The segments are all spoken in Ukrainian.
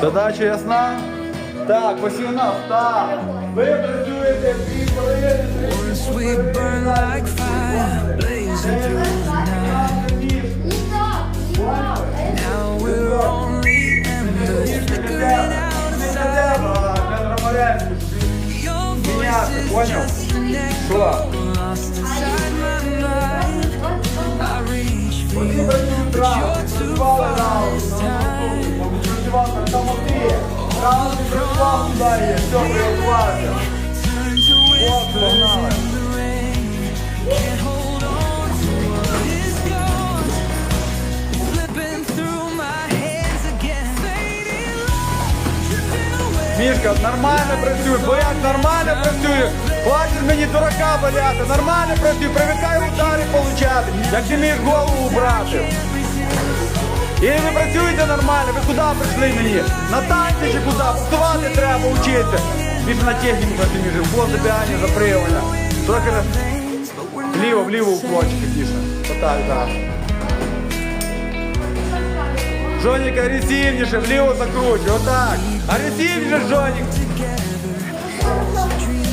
Задача ясна? Так, посівна, так. Ви працюєте дві хвилини, три Once we burn like fire, blazing through the night. Now we're only embers flickering out of sight. Your voice is понял? just an echo lost inside my mind. Flipping through my hands again. Fading love, drifting away. Мішка, нормально працює, бояк нормально працює. Хватить мені дурака валяти, нормально працює, привикай удари получати, як ти міг голову брати. І ви працюєте нормально, ви куди прийшли мені? На танці чи куди? Буксувати треба вчитися. Більше на техніку в блок забігання, запривання. Трохи вліво, вліво уклончики більше. Отак, так. Жонік агресивніше, вліво закручуй, отак. Агресивніше, Жонік.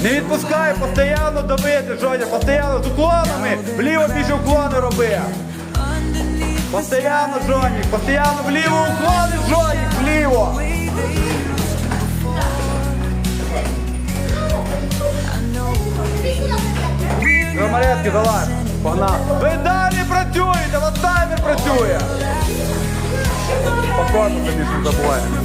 Не відпускай, постійно давити, Жоня, постійно з уклонами. Вліво більше уклони роби. Постоянно, Жонік, постоянно вліво уклони, Жонік, вліво. Громарецький, давай. Погнали. Ви далі працюєте, вас таймер працює. Покорно, звісно, забуваємо.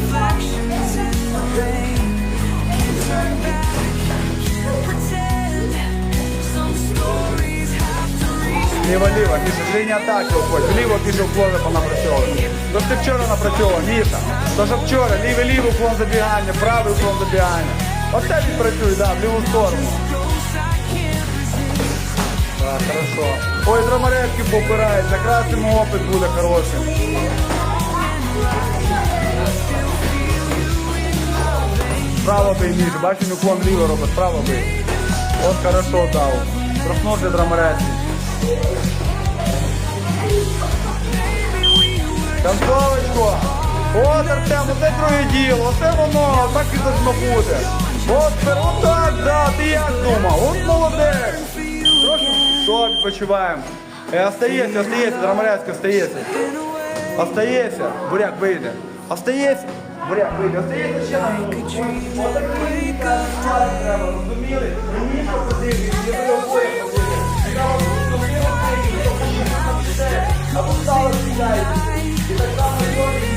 Reach. Ліво, ліво, Міша, лінія атаки уходь. Вліво більше уклони понапрацьовувати. То ж ти вчора напрацьовував, Міша. То ж вчора, лівий лівий уклон забігання, правий уклон забігання. Оце він працює, да, в ліву сторону. Так, хорошо. Ой, драмарецьки попирають, якраз йому опит буде хороший. Справа бий, Міша, бачиш, уклон ліво робить, справа бий. От хорошо дав. Штрафно для Концовочку! От, Артем, оце друге діло, оце воно, так і должно бути. От, отак, да, ти як думав? От молодець. Трохи, що, відпочиваємо. Е, остається, остається, Драмарецька, остається. Остається, буряк вийде. Остається, буряк вийде, остається ще на Отакий треба, розуміли? Мені що потрібно, я обоє потрібно. Цікаво, розуміли, все. А тут стало сідайте. І так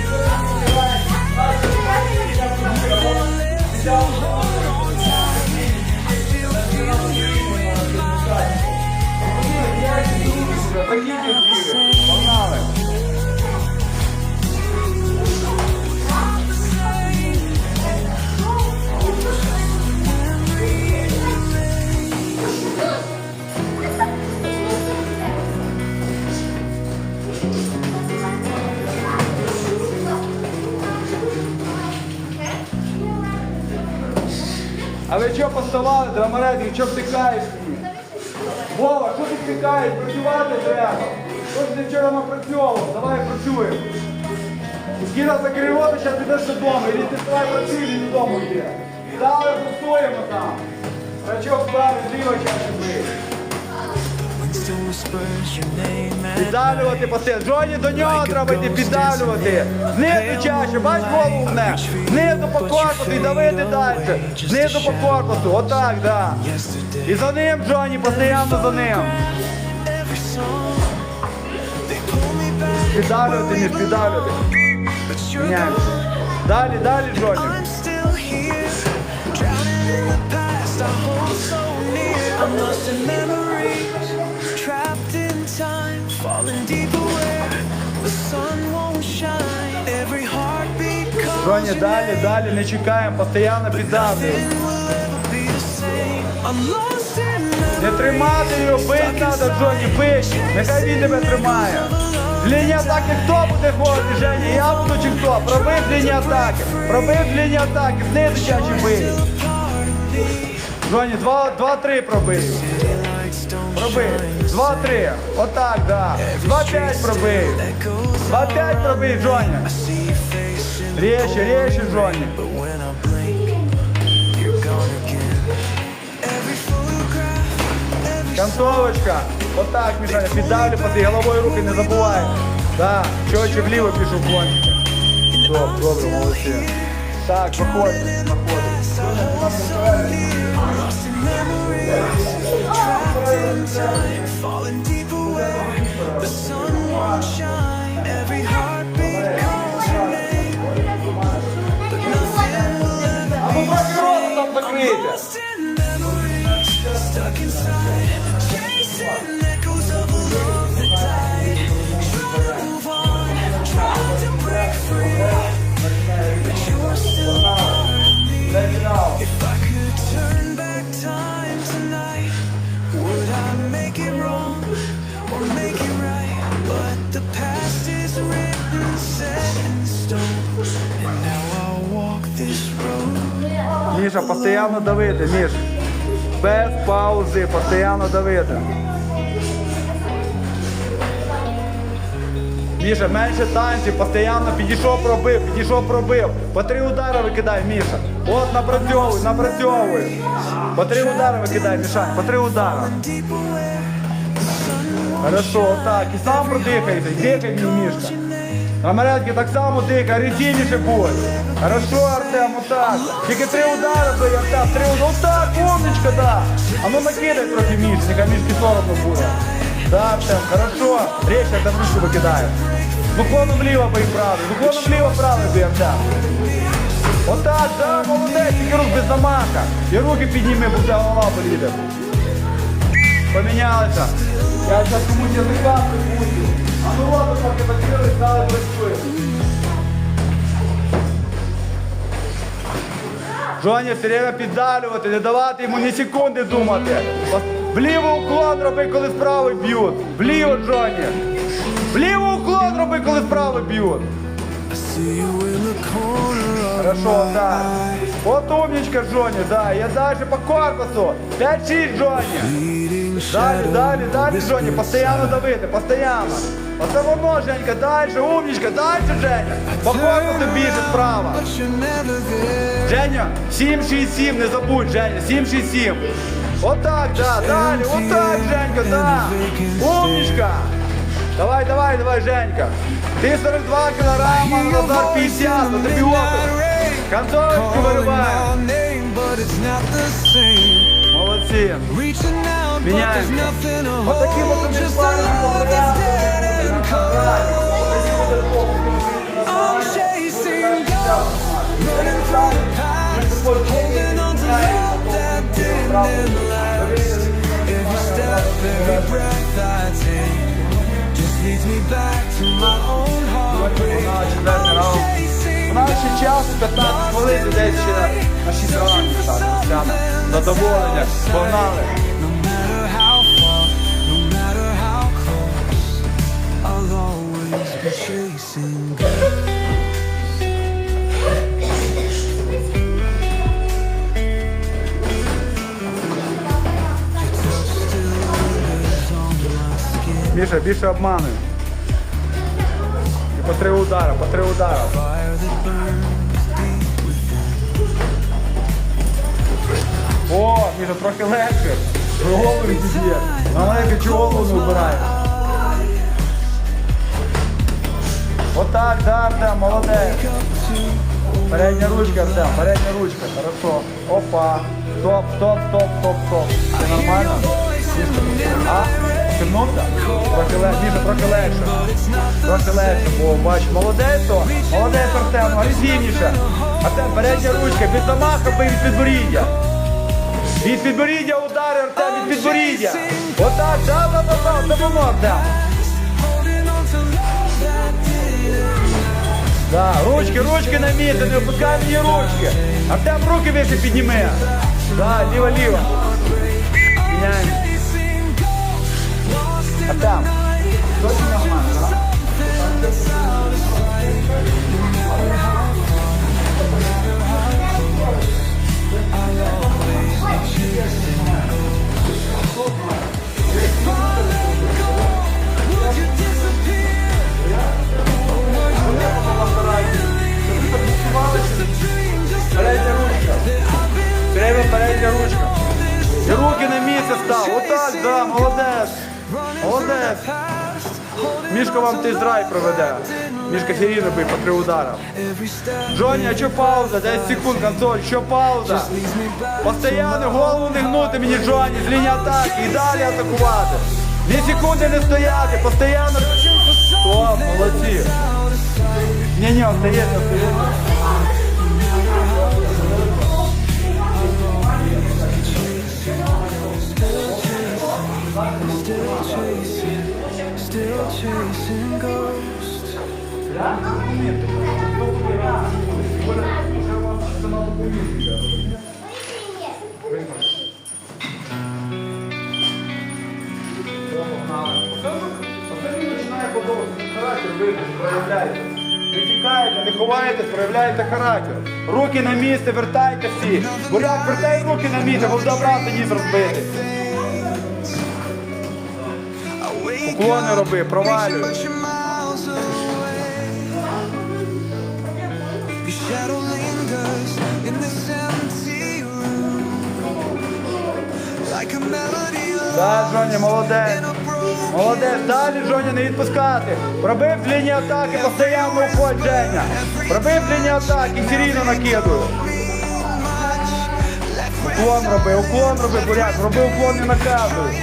поставали, драмарезі, що втикаєш? Вова, що ти втикаєш? Працювати треба. Що ж ти вчора напрацьовував? Давай працюємо. Кіра закривати, зараз підеш додому. І ти давай працюй, і додому йде. Далі працюємо там. Рачок справи, зліва чаще бий. When still whispers your name at Піддавлювати постійно. Жоні до нього треба йти піддавлювати. Знизу чаще, бач голову вне. Знизу по корпусу і давити далі. Знизу по корпусу. Отак, да. І за ним, Джоні, постійно за ним. Піддавлювати, ніж gone. Далі, далі, Джоні. I'm still here, drowning Джоні, your далі, далі, не чекаємо, постійно in Не тримати його, бить треба, Джоні, бить. Нехай він тебе тримає. Лінії атаки хто буде ходити, Жені? Я буду чи хто? Пробив лінії атаки. Пробив лінії атаки, знизу чаще бий. Джоні, два- два-три пробив. Пробив. shine. Два-три. Отак, да. Два-п'ять пробив. Echoes Опять пробий, Жоня. See your face in Резче, резче, Жоня. But when I blink, you're gone again. Every photograph, every Концовочка. Отак, Мішаня, піддавлю під головою руки, не забувай. Так, чочі вліво пішов кончики. Добре, добре, молодці. Так, виходь, виходь. Там Міша, постійно давити, Міш. Без паузи, постійно давити. Міша, менше танців, постійно підійшов, пробив, підійшов, пробив. По три удари викидай, Міша. От напрацьовуй, напрацьовуй. По три удари викидай, Мішань, по три удари. Хорошо, так. І сам продихайся, дихай Мішка. Амаретки так само дихай, ретивніше будь. Хорошо, Артем, отак. Тільки три удари бий, Артем, три удари. Отак, умничка, да. А ну накидай трохи Міш, нехай мішки соромно буде. Да, Артем, хорошо. Речі, Артем ручку викидає. Уклоном вліво бий правий, уклоном вліво правий бий, Артем. Отак, да, молодець, тільки рук без замаха. І руки підніми, бо вся голова боліде. Помінялися. Я зараз комусь язика припустив. А ну ладно, поки закрили, стали працює. Жоні, все время піддалювати, не давати йому ні секунди думати. Вліво уклон роби, коли справи б'ють. Вліво, Джоні. Вліво уклон роби, коли справи б'ють. Хорошо, да. Вот умничка, Джоні, да. Я дальше по корпусу. 5-6, Джоні. Далі, далі, далі, whispers Жоні, постійно давити, постійно. Оце воно, Женька, далі, умничка, далі, Женя. По корпусу більше справа. Женя, 7-6-7, не забудь, Женя, 7-6-7. Отак, да, далі, отак, Женька, да. Умничка. Давай, давай, давай, Женька. Ти 42 кілограма, Назар 50, ну тобі опит. Концовочку Calling вириваємо. my name, but it's У нас ще час 15 хвилин, десь ще на 6 ранку так, Задоволення, погнали. Chasing skin. Міша, більше обмануй. По три удари, по три within. О, Міша, трохи легше. Голову відіб'є. Маленька, чого голову не вбирає? Отак, да, Артем, молодець. Передня ручка, Артем, передня ручка, хорошо. Опа. Стоп, стоп, стоп, стоп, стоп. Все нормально? А? Стимнувся? Трохи легше, Міша, трохи легше. Трохи легше, бо бач, молодець то. Молодець, Артем, агресивніше. Артем, передня ручка, від замаха бий від підборіддя. Від підборіддя удари, Артем, від підборіддя. Отак, да, да, да, да, це воно, Артем. Да, ручки, ручки на місце, не опускай мені ручки. Артем, руки вище підніми. Да, ліво, ліво. Міняємо. Chasing gold. Lost in Артем. Мішка Сіріно бий по три удара. Джоні, а що пауза? 10 секунд, консоль, що пауза? Постоянно голову не гнути мені Джоні, з лінії атаки і далі атакувати. Ні секунди не стояти, постійно. Стоп, молодці. Ні, ні, остається, остається. Still chasing ghosts. Не тікаєте, не ховаєтесь, проявляєте характер. Руки на місце, вертайте всі. Буряк, вертай руки на місце, бо добрався ніс розбити. Уклони роби, провалюй. Да, Жоня, молодець. Молодець, далі Жоня не відпускати. Пробив з лінії атаки, постійно уходь, Женя. Пробив з лінії атаки, серійно накидую. Уклон роби, уклон роби, буряк, роби уклон не наказуй.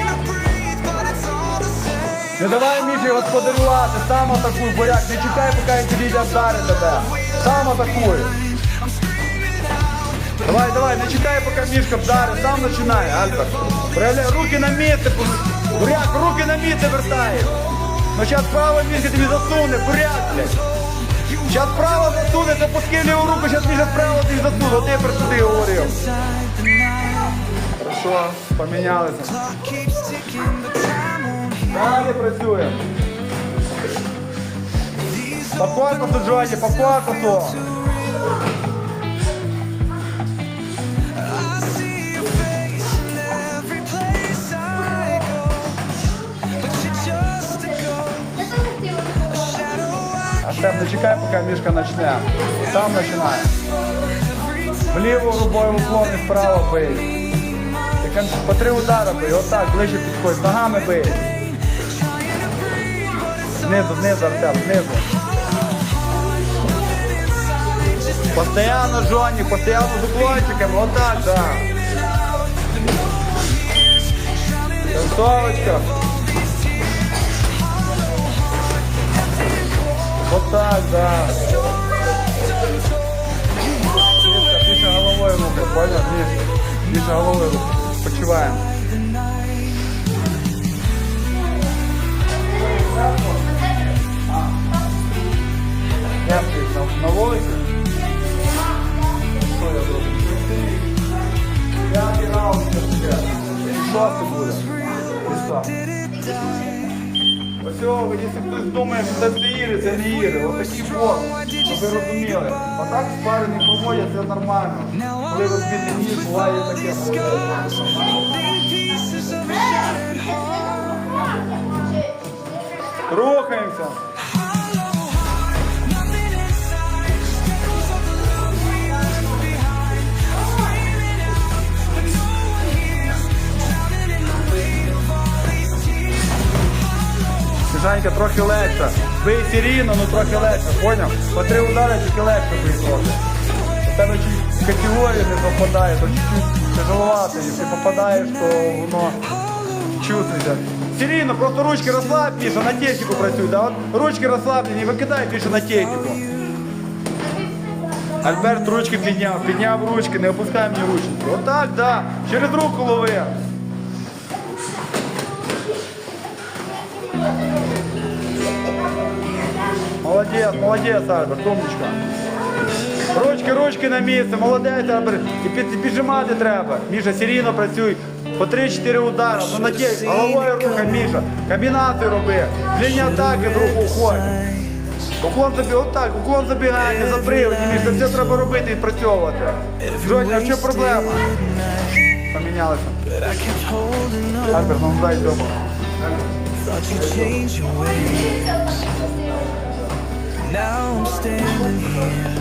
Не давай Міші господарювати, сам атакуй, буряк, не чекай, поки він підійде вдарить тебе. Сам атакуй. Давай, давай, не чекай, поки Мішка вдарить, сам починай, Альберт. Проявляй руки на місце, буряк, руки на місце вертай. Ну зараз право Мішка тобі засуне, буряк, блядь. Зараз право засуне, ти ліву руку, зараз Міша справа тобі засуне, от я про сюди говорив. Хорошо, помінялися. Далі працюємо. По корпусу, Джоні, по корпусу. Не чекай, поки Мішка почне. Сам починає. Вліво рукою уклон і вправо бий. По три удари бий, отак, ближче підходь, ногами бий. Знизу, знизу, Артем, знизу. Постоянно, Жоні, постоянно з уклончиками, отак, да. Концовочка. Отак, да. Мишка, більше головою рухай, понял? Міш, більше головою рухай. Почуваємо. Я на, на. Що я роблю? П'ятий раунд. Шостий буде. Піса. Ось його, якщо хтось думає, що це не Іри, це не Іри. Ось такий бок, щоб ви розуміли. А так спарені поводять, це нормально. Коли розбитий ніж, буває таке. Рухаємося. Жанька, трохи легше. Бий сірійно, ну трохи легше, поняв? По три удари тільки легше бий трохи. У тебе чуть категорії не попадає, то чуть-чуть тяжеловато. Якщо попадаєш, то воно чувствується. Сірійно, просто ручки розслаб, Міша, на техніку працюй. Да? От ручки розслаблені, викидай більше на техніку. Альберт ручки підняв, підняв ручки, не опускай мені ручки. Отак, да. Через руку лови. Молодець, молодець, Альберт, умничка. Ручки, ручки на місце, молодець, Альберт. І під, піджимати треба. Міша, серійно працюй. По 3-4 удари. Ну на ті, головою рухай, Міша. Комбінацію роби. Лінія атаки в руку уходь. Уклон забіг, отак, уклон забігання, заприводні, Міша, це треба робити і відпрацьовувати. Жоня, а що проблема? Помінялися. Альберт, ну дай цьому. Now I'm standing here,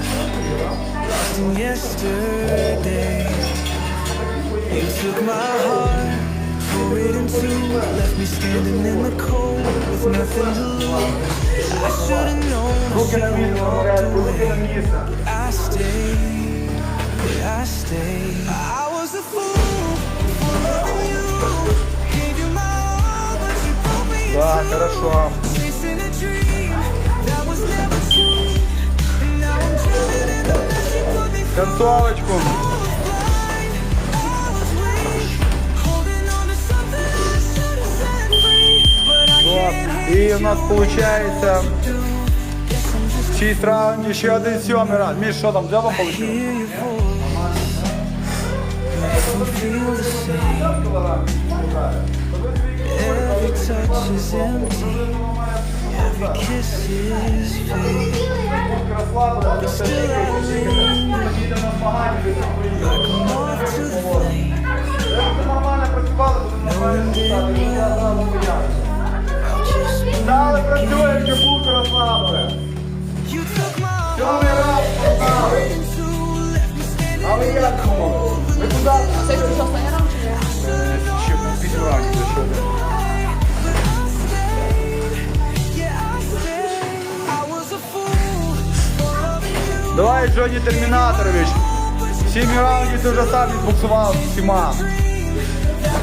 lost in yesterday. You took my heart, tore it in two, left me standing in the cold with nothing to lose. I should've known, I should've walked away, but I stayed, but I stayed. I was a fool for loving you, gave you my all, but you broke me in two. can't і hate у нас you виходить do. Guess I'm just 6 раундів, ще один сьомий раунд. Міш, що там, дзьоба hear вийшло? your voice. Doesn't feel the same. Every touch is empty. Every kiss is fake. Just Дали працює. You took my Сьомий me standing Але я думав, куди? Це що останній раунд чи ні? Ще вісім раундів Давай, Джоні Термінаторович. Сім раундів ти вже сам відбуксував всіма.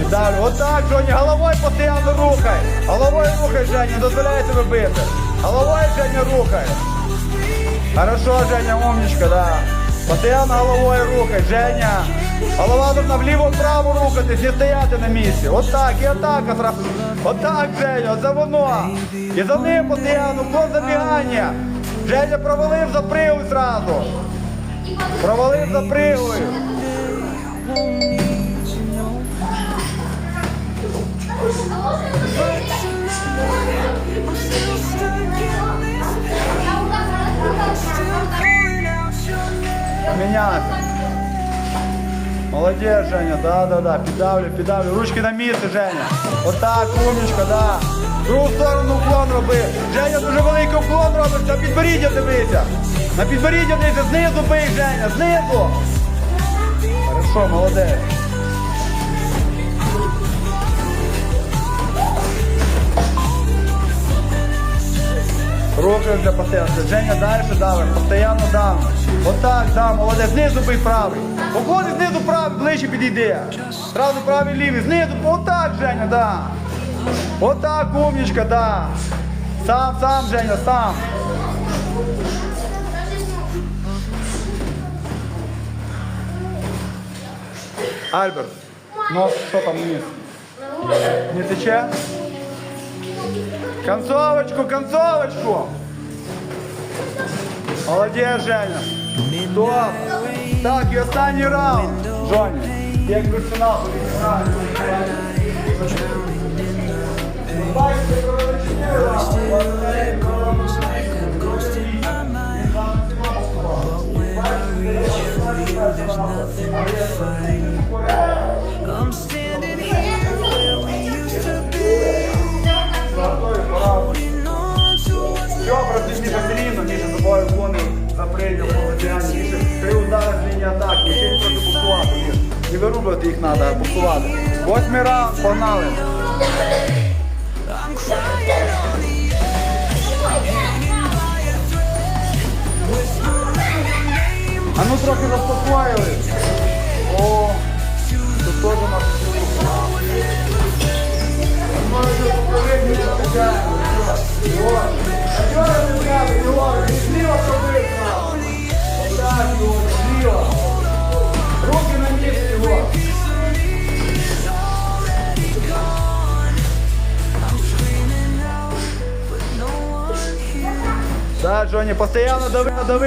І далі. Отак, Джоні, головою постійно рухай. Головою рухай, Женя, дозволяй себе бити. Головою, Женя, рухай. Хорошо, Женя, умничка, да. Постоянно головою рухай, Женя. Голова должна вліво-вправо рухатись, не стояти на місці. Отак, і атака зразу. Отак, Женя, це воно. І за ним постійно, вход забігання. Женя провалив за пригою зразу. Провалив за пригою. Женя, да, да, да. Піддавлю, піддавлю. Ручки на місце, Женя. Отак, умничка, да. Другу сторону уклон роби. Женя дуже великий уклон робиш, на підборіддя дивися. На підборіддя дивися, знизу бий, Женя, знизу. Хорошо, молодець. Руки для постійно. Женя далі давай, постійно дам. Отак, да, молодець. Знизу бий правий. Походи знизу правий, ближче підійди. Зразу правий лівий. Знизу, отак, Женя, да. Отак, умничка, да. Сам, сам, Женя, сам. Альберт, ну що там вниз? Не тече? Концовочку, концовочку! Молодець, Женя. Стоп. Так, і останній раунд. Жоні, ти як персонал відіграєш. Бачите, провели чотири I'm standing here where we used to be. Holding on to what's Все, проти Міша Селіно, Міша тобою вони за прийняв. Міша, три удари з лінії атаки, й трохи буксувати, Міш. Не їх треба, буксувати. Восьмий раунд, погнали. А ну трохи the Так, Джонні, постійно дави, дави.